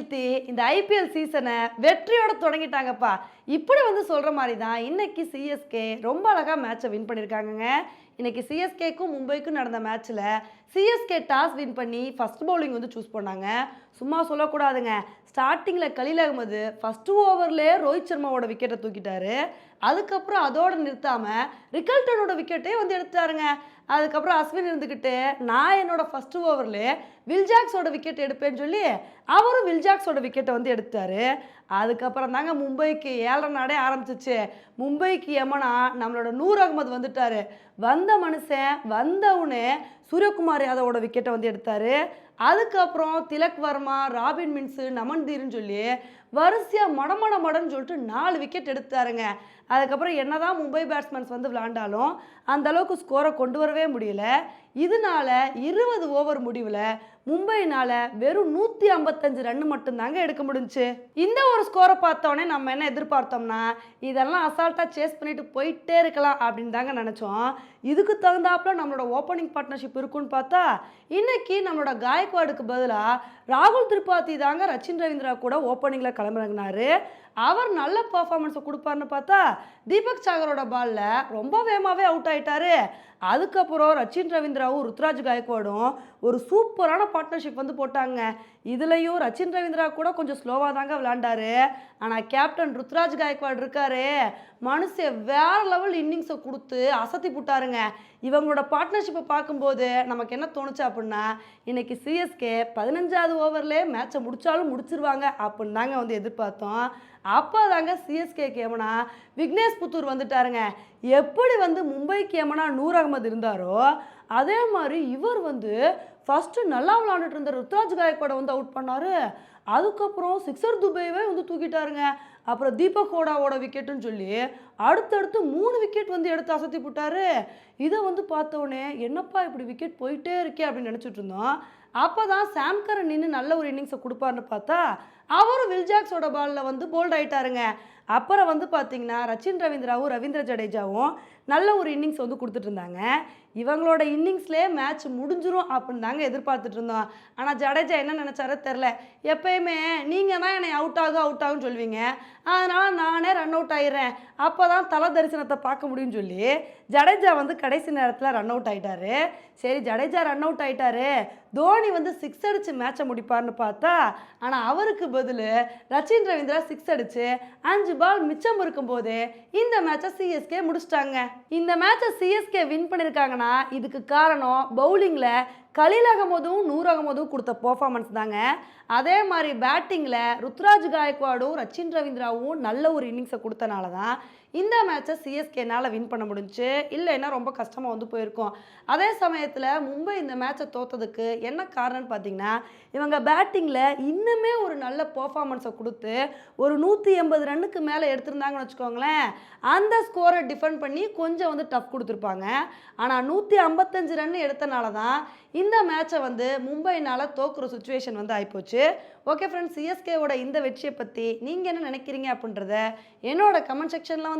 வீழ்த்தி இந்த ஐபிஎல் சீசனை வெற்றியோட தொடங்கிட்டாங்கப்பா. இப்படி வந்து சொல்கிற மாதிரி தான் இன்னைக்கு சிஎஸ்கே ரொம்ப அழகாக மேட்சை வின் பண்ணியிருக்காங்கங்க இன்னைக்கு சிஎஸ்கேக்கும் மும்பைக்கும் நடந்த மேட்ச்சில் சிஎஸ்கே டாஸ் வின் பண்ணி ஃபஸ்ட் பவுலிங் வந்து சூஸ் பண்ணாங்க. சும்மா சொல்லக்கூடாதுங்க. ஸ்டார்டிங்கில் கலீல் அகமது ஃபஸ்ட்டு ஓவர்லேயே ரோஹித் சர்மாவோட விக்கெட்டை தூக்கிட்டாரு. அதுக்கப்புறம் அதோட நிறுத்தாமல் ரிக்கல்டனோட விக்கெட்டே வந்து எடுத்தாருங்க அதுக்கப்புறம் அஸ்வின் இருந்துக்கிட்டு நான் என்னோட ஃபர்ஸ்ட் ஓவர்லேயே வில்ஜாக்ஸோட விக்கெட் எடுப்பேன்னு சொல்லி அவரும் வில்ஜாக்ஸோட விக்கெட்டை வந்து எடுத்தாரு. அதுக்கப்புறம் தாங்க மும்பைக்கு ஏழரை நாடே ஆரம்பிச்சிச்சு. மும்பைக்கு எமனா நம்மளோட நூர் அகமது வந்துட்டாரு. வந்த மனுஷன் வந்தவுடனே சூரியகுமார் யாதவோட விக்கெட்டை வந்து எடுத்தாரு. அதுக்கப்புறம் திலக் வர்மா ராபின் மின்ஸு நமன்தீர்னு சொல்லி வரிசையாக மடமட மடன்னு சொல்லிட்டு நாலு விக்கெட் எடுத்தாருங்க. அதுக்கப்புறம் என்னதான் மும்பை பேட்ஸ்மேன்ஸ் வந்து விளாண்டாலும் அந்த அளவுக்கு ஸ்கோரை கொண்டு வரவே முடியல. இதனால இருபது ஓவர் முடிவில் மும்பைனால வெறும் நூற்றி ஐம்பத்தஞ்சு ரன் மட்டும்தாங்க எடுக்க முடிஞ்சுச்சு. இந்த ஒரு ஸ்கோரை பார்த்தோன்னே நம்ம என்ன எதிர்பார்த்தோம்னா இதெல்லாம் அசால்ட்டாக சேஸ் பண்ணிட்டு போயிட்டே இருக்கலாம் அப்படின்னு தாங்க நினச்சோம். இதுக்கு தகுந்தாப்புல நம்மளோட ஓப்பனிங் பார்ட்னர்ஷிப் இருக்குன்னு பார்த்தா இன்னைக்கு நம்மளோட காயக்வாடுக்கு பதிலாக ராகுல் திரிபாதி தாங்க ரச்சின் ரவீந்திரா கூட ஓப்பனிங்கில் கிளம்புறங்கினாரு அவர் நல்ல பர்ஃபார்மன்ஸை கொடுப்பாருன்னு பார்த்தா தீபக் சாகரோட பாலில் ரொம்ப வேகமாகவே அவுட் ஆகிட்டாரு அதுக்கப்புறம் ரச்சின் ரவீந்திராவும் ருத்ராஜ் காயக்வாடும் ஒரு சூப்பர் சூப்பரான பார்ட்னர்ஷிப் வந்து போட்டாங்க. இதுலேயும் ரச்சின் ரவீந்திரா கூட கொஞ்சம் ஸ்லோவாக தாங்க விளாண்டாரு ஆனால் கேப்டன் ருத்ராஜ் காயக்வாட் இருக்காரு. மனுஷன் வேற லெவல் இன்னிங்ஸை கொடுத்து அசத்தி போட்டாருங்க. இவங்களோட பார்ட்னர்ஷிப்பை பார்க்கும்போது நமக்கு என்ன தோணுச்சு அப்படின்னா இன்னைக்கு சிஎஸ்கே பதினஞ்சாவது ஓவர்லேயே மேட்சை முடிச்சாலும் முடிச்சிருவாங்க அப்படின்னு தாங்க வந்து எதிர்பார்த்தோம். அப்போ தாங்க சிஎஸ்கே கேமனா விக்னேஷ் புத்தூர் வந்துட்டாருங்க. எப்படி வந்து மும்பை கேமனா நூர் அகமது இருந்தாரோ அதே மாதிரி இவர் வந்து ஃபஸ்ட்டு நல்லா விளாண்டுட்டு இருந்த ருத்ராஜ் காயக்வாடை வந்து அவுட் பண்ணார். அதுக்கப்புறம் சிக்ஸர் துபேவே வந்து தூக்கிட்டாருங்க. அப்புறம் தீபக் ஹோடாவோட விக்கெட்டுன்னு சொல்லி அடுத்தடுத்து மூணு விக்கெட் வந்து எடுத்து அசத்தி போட்டாரு. இதை வந்து பார்த்தோன்னே என்னப்பா இப்படி விக்கெட் போயிட்டே இருக்கே அப்படின்னு நினச்சிட்டு இருந்தோம். அப்போ தான் சாம்கரன் நின்று நல்ல ஒரு இன்னிங்ஸை கொடுப்பாருன்னு பார்த்தா அவரும் வில்ஜாக்ஸோட பாலில் வந்து போல்ட் ஆகிட்டாருங்க அப்புறம் வந்து பார்த்தீங்கன்னா ரச்சின் ரவீந்திராவும் ரவீந்திர ஜடேஜாவும் நல்ல ஒரு இன்னிங்ஸ் வந்து கொடுத்துட்டு இருந்தாங்க. இவங்களோட இன்னிங்ஸ்லேயே மேட்ச் முடிஞ்சிரும் அப்படின்னு தாங்க எதிர்பார்த்துட்டு இருந்தோம். ஆனால் ஜடேஜா என்ன நினச்சாரோ தெரில எப்பயுமே நீங்கள் தான் என்னை அவுட் ஆகும் அவுட் ஆகும்னு சொல்லுவீங்க. அதனால் நானே ரன் அவுட் ஆயிடுறேன். அப்போ தான் தலை தரிசனத்தை பார்க்க முடியும்னு சொல்லி ஜடேஜா வந்து கடைசி நேரத்தில் ரன் அவுட் ஆயிட்டாரு. சரி ஜடேஜா ரன் அவுட் ஆயிட்டாரு. தோனி வந்து சிக்ஸ் அடித்து மேட்சை முடிப்பார்னு பார்த்தா ஆனால் அவருக்கு பதில் ரச்சின் ரவீந்திரா சிக்ஸ் அடித்து அஞ்சு பால் மிச்சம் இருக்கும்போது இந்த மேட்சை சிஎஸ்கே முடிச்சிட்டாங்க. இந்த மேட்சை சிஎஸ்கே வின் பண்ணியிருக்காங்கன்னா இதுக்கு காரணம் பவுலிங்கில் கலீல் அகமதும் நூர் அகமதும் கொடுத்த பர்ஃபார்மன்ஸ் தாங்க. அதே மாதிரி பேட்டிங்கில் ருத்ராஜ் காயக்வாடும் ரச்சின் ரவீந்திராவும் நல்ல ஒரு இன்னிங்ஸை கொடுத்தனால தான் இந்த மேட்சை சிஎஸ்கேனால் வின் பண்ண முடிஞ்சுச்சு இல்லைன்னா ரொம்ப கஷ்டமாக வந்து போயிருக்கும். அதே சமயத்தில் மும்பை இந்த மேட்சை தோத்ததுக்கு என்ன காரணம்னு பார்த்தீங்கன்னா இவங்க பேட்டிங்கில் இன்னுமே ஒரு நல்ல பர்ஃபார்மன்ஸை கொடுத்து ஒரு நூற்றி எண்பது ரன்னுக்கு மேலே எடுத்திருந்தாங்கன்னு வச்சுக்கோங்களேன் அந்த ஸ்கோரை டிஃபெண்ட் பண்ணி கொஞ்சம் வந்து டஃப் கொடுத்துருப்பாங்க. ஆனால் நூற்றி ஐம்பத்தஞ்சு ரன் எடுத்தனால தான் இந்த மேட்சை வந்து மும்பைனால் தோக்குற சுச்சுவேஷன் வந்து ஆகிப்போச்சு ஓகே ஃப்ரெண்ட்ஸ் சிஎஸ்கேவோட இந்த வெற்றியை பற்றி நீங்கள் என்ன நினைக்கிறீங்க அப்படின்றத என்னோட கமெண்ட் செக்ஷனில் வந்து